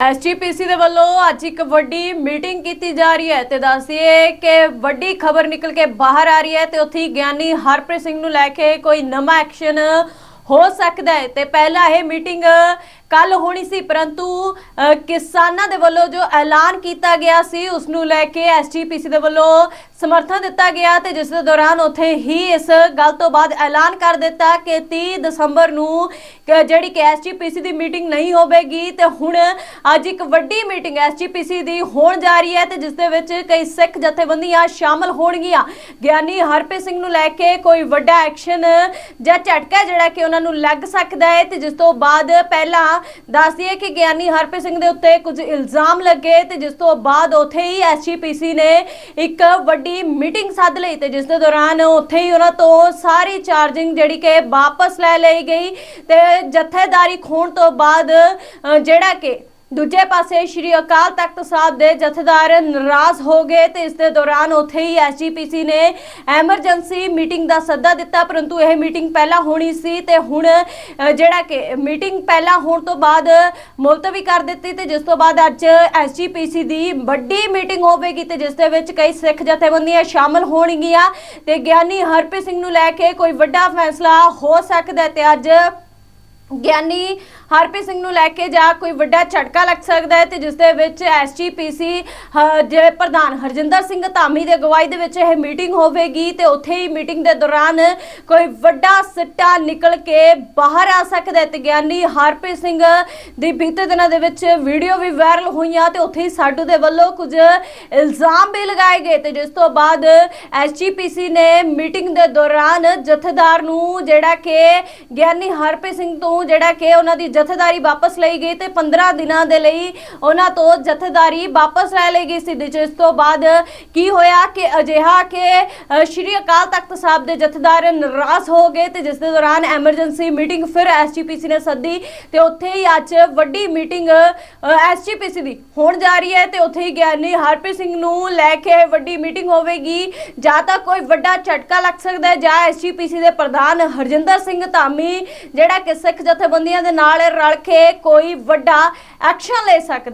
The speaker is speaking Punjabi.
ਐਸਜੀਪੀਸੀ ਦੇ ਵੱਲੋਂ ਅੱਜ ਇੱਕ ਵੱਡੀ ਮੀਟਿੰਗ ਕੀਤੀ ਜਾ ਰਹੀ ਹੈ ਤੇ ਦੱਸਿਏ ਕਿ ਵੱਡੀ ਖਬਰ ਨਿਕਲ ਕੇ ਬਾਹਰ ਆ ਰਹੀ ਹੈ ਤੇ ਉੱਥੇ ਹੀ ਗਿਆਨੀ ਹਰਪ੍ਰੀਤ ਸਿੰਘ ਨੂੰ ਲੈ ਕੇ ਕੋਈ ਨਵਾਂ ਐਕਸ਼ਨ ਹੋ ਸਕਦਾ ਹੈ। ਤੇ ਪਹਿਲਾਂ ਇਹ ਮੀਟਿੰਗ ਕੱਲ ਹੋਣੀ ਸੀ, ਪਰੰਤੂ ਕਿਸਾਨਾਂ ਦੇ ਵੱਲੋਂ ਜੋ ਐਲਾਨ ਕੀਤਾ ਗਿਆ ਸੀ, ਉਸ ਨੂੰ ਲੈ ਕੇ ਐਸਜੀਪੀਸੀ ਦੇ ਵੱਲੋਂ ਸਮਰਥਨ ਦਿੱਤਾ ਗਿਆ ਤੇ ਜਿਸ ਦੇ ਦੌਰਾਨ ਉੱਥੇ ਹੀ ਇਸ ਗੱਲ ਤੋਂ ਬਾਅਦ ਐਲਾਨ ਕਰ ਦਿੱਤਾ ਕਿ 30 ਦਸੰਬਰ ਨੂੰ ਜਿਹੜੀ ਕਿ ਐਸਜੀਪੀਸੀ ਦੀ ਮੀਟਿੰਗ ਨਹੀਂ ਹੋਵੇਗੀ ਤੇ ਹੁਣ ਅੱਜ ਇੱਕ ਵੱਡੀ ਮੀਟਿੰਗ ਐਸਜੀਪੀਸੀ ਦੀ ਹੋਣ ਜਾ ਰਹੀ ਹੈ ਤੇ ਜਿਸ ਦੇ ਵਿੱਚ ਕਈ ਸਿੱਖ ਜਥੇਬੰਦੀਆਂ ਸ਼ਾਮਲ ਹੋਣਗੀਆਂ। ਗਿਆਨੀ ਹਰਪ੍ਰੀਤ ਸਿੰਘ ਨੂੰ ਲੈ ਕੇ ਕੋਈ ਵੱਡਾ ਐਕਸ਼ਨ ਜਾਂ ਝਟਕਾ ਜਿਹੜਾ ਕਿ ਉਹਨਾਂ ਨੂੰ ਲੱਗ ਸਕਦਾ ਹੈ ਤੇ ਜਿਸ ਤੋਂ ਬਾਅਦ ਪਹਿਲਾਂ ਦੱਸ ਦਈਏ ਕਿ ਗਿਆਨੀ ਹਰਪ੍ਰੀਤ ਸਿੰਘ ਦੇ ਉੱਤੇ ਕੁਝ ਇਲਜ਼ਾਮ ਲੱਗੇ ਤੇ ਜਿਸ ਤੋਂ ਬਾਅਦ ਉੱਥੇ ਹੀ ਐਸਜੀਪੀਸੀ ਨੇ ਇੱਕ ਵੱਡੀ ਮੀਟਿੰਗ ਸੱਦ ਲਈ ਤੇ ਜਿਸ ਦੇ ਦੌਰਾਨ ਉੱਥੇ ਹੀ ਉਹਨਾਂ ਤੋਂ ਸਾਰੀ ਚਾਰਜਿੰਗ ਜਿਹੜੀ ਕਿ ਵਾਪਸ ਲੈ ਲਈ ਗਈ ਤੇ ਜਥੇਦਾਰੀ ਖੋਣ ਤੋਂ ਬਾਅਦ ਜਿਹੜਾ ਕਿ ਦੂਜੇ ਪਾਸੇ ਸ਼੍ਰੀ ਅਕਾਲ ਤਖਤ ਸਾਹਿਬ ਦੇ ਜਥੇਦਾਰ ਨਾਰਾਜ਼ ਹੋ ਗਏ ਤੇ ਇਸ ਦੇ ਦੌਰਾਨ ਉੱਥੇ ਹੀ ਐਸਜੀਪੀਸੀ ਨੇ ਐਮਰਜੈਂਸੀ ਮੀਟਿੰਗ ਦਾ ਸੱਦਾ ਦਿੱਤਾ, ਪਰੰਤੂ ਇਹ ਮੀਟਿੰਗ ਪਹਿਲਾਂ ਹੋਣੀ ਸੀ ਤੇ ਹੁਣ ਜਿਹੜਾ ਕਿ ਮੀਟਿੰਗ ਪਹਿਲਾਂ ਹੋਣ ਤੋਂ ਬਾਅਦ ਮੁਲਤਵੀ ਕਰ ਦਿੱਤੀ ਤੇ ਜਿਸ ਤੋਂ ਬਾਅਦ ਅੱਜ ਐਸਜੀਪੀਸੀ ਦੀ ਵੱਡੀ ਮੀਟਿੰਗ ਹੋਵੇਗੀ ਤੇ ਜਿਸ ਦੇ ਵਿੱਚ ਕਈ ਸਿੱਖ ਜਥੇਬੰਦੀਆਂ ਸ਼ਾਮਲ ਹੋਣਗੀਆਂ ਤੇ ਗਿਆਨੀ ਹਰਪ੍ਰੀਤ ਸਿੰਘ ਨੂੰ ਲੈ ਕੇ ਕੋਈ ਵੱਡਾ ਫੈਸਲਾ ਹੋ ਸਕਦਾ ਹੈ ਤੇ ਅੱਜ ਗਿਆਨੀ ਹਰਪ੍ਰੀਤ ਸਿੰਘ ਨੂੰ ਲੈ ਕੇ ਜਾ ਕੋਈ ਵੱਡਾ ਝਟਕਾ ਲੱਗ ਸਕਦਾ ਹੈ ਤੇ ਜਿਸ ਦੇ ਵਿੱਚ ਐਸਜੀਪੀਸੀ ਜਿਹੜੇ ਪ੍ਰਧਾਨ ਹਰਜਿੰਦਰ ਸਿੰਘ ਧਾਮੀ ਦੇ ਅਗਵਾਈ ਦੇ ਵਿੱਚ ਇਹ ਮੀਟਿੰਗ ਹੋਵੇਗੀ ਤੇ ਉੱਥੇ ਹੀ ਮੀਟਿੰਗ ਦੇ ਦੌਰਾਨ ਕੋਈ ਵੱਡਾ ਸਿੱਟਾ ਨਿਕਲ ਕੇ ਬਾਹਰ ਆ ਸਕਦਾ ਹੈ ਤੇ ਗਿਆਨੀ ਹਰਪ੍ਰੀਤ ਸਿੰਘ ਦੀ ਬੀਤੇ ਦਿਨਾਂ ਦੇ ਵਿੱਚ ਵੀਡੀਓ ਵੀ ਵਾਇਰਲ ਹੋਈਆਂ ਤੇ ਉੱਥੇ ਹੀ ਸਾਡੂ ਦੇ ਵੱਲੋਂ ਕੁਝ ਇਲਜ਼ਾਮ ਵੀ ਲਗਾਏ ਗਏ ਤੇ ਜਿਸ ਤੋਂ ਬਾਅਦ ਐਸਜੀਪੀਸੀ ਨੇ ਮੀਟਿੰਗ ਦੇ ਦੌਰਾਨ ਜਥੇਦਾਰ ਨੂੰ ਜਿਹੜਾ ਕਿ ਗਿਆਨੀ ਹਰਪ੍ਰੀਤ ਸਿੰਘ ਤੋਂ ਜਿਹੜਾ ਕਿ ਉਹਨਾਂ ਦੀ ਜਥੇਦਾਰੀ ਵਾਪਸ ਲਈ ਗਈ ਤੇ 15 ਦਿਨਾਂ ਦੇ ਲਈ ਉਹਨਾਂ ਤੋਂ ਜਥੇਦਾਰੀ ਵਾਪਸ ਲੈ ਲਈ ਗਈ ਸੀ ਜਿਸ ਤੋਂ ਬਾਅਦ ਕੀ ਹੋਇਆ ਕਿ ਅਜਿਹਾ ਕਿ ਸ਼੍ਰੀ ਅਕਾਲ ਤਖਤ ਸਾਹਿਬ ਦੇ ਜਥੇਦਾਰ ਨਾਰਾਜ਼ ਹੋ ਗਏ ਤੇ ਜਿਸ ਦੇ ਦੌਰਾਨ ਐਮਰਜੈਂਸੀ ਮੀਟਿੰਗ ਫਿਰ ਐਸਜੀਪੀਸੀ ਨੇ ਸੱਦੀ ਤੇ ਉੱਥੇ ਹੀ ਅੱਜ ਵੱਡੀ ਮੀਟਿੰਗ ਐਸਜੀਪੀਸੀ ਦੀ ਹੋਣ ਜਾ ਰਹੀ ਹੈ ਤੇ ਉੱਥੇ ਹੀ ਗਿਆਨੀ ਹਰਪ੍ਰੀਤ ਸਿੰਘ ਨੂੰ ਲੈ ਕੇ ਵੱਡੀ ਮੀਟਿੰਗ ਹੋਵੇਗੀ। ਜਾਂ ਤਾਂ ਕੋਈ ਵੱਡਾ ਝਟਕਾ ਲੱਗ ਸਕਦਾ ਹੈ। ਜਾਂ ਐਸਜੀਪੀਸੀ ਦੇ ਪ੍ਰਧਾਨ ਹਰਜਿੰਦਰ ਸਿੰਘ ਧਾਮੀ, ਜਿਹੜਾ ਕਿ ਸਿੱਖ ਜਥੇਬੰਦੀਆਂ ਦੇ ਨਾਲ ਰਲ ਕੇ ਕੋਈ ਵੱਡਾ ਐਕਸ਼ਨ ਲੈ ਸਕਦੇ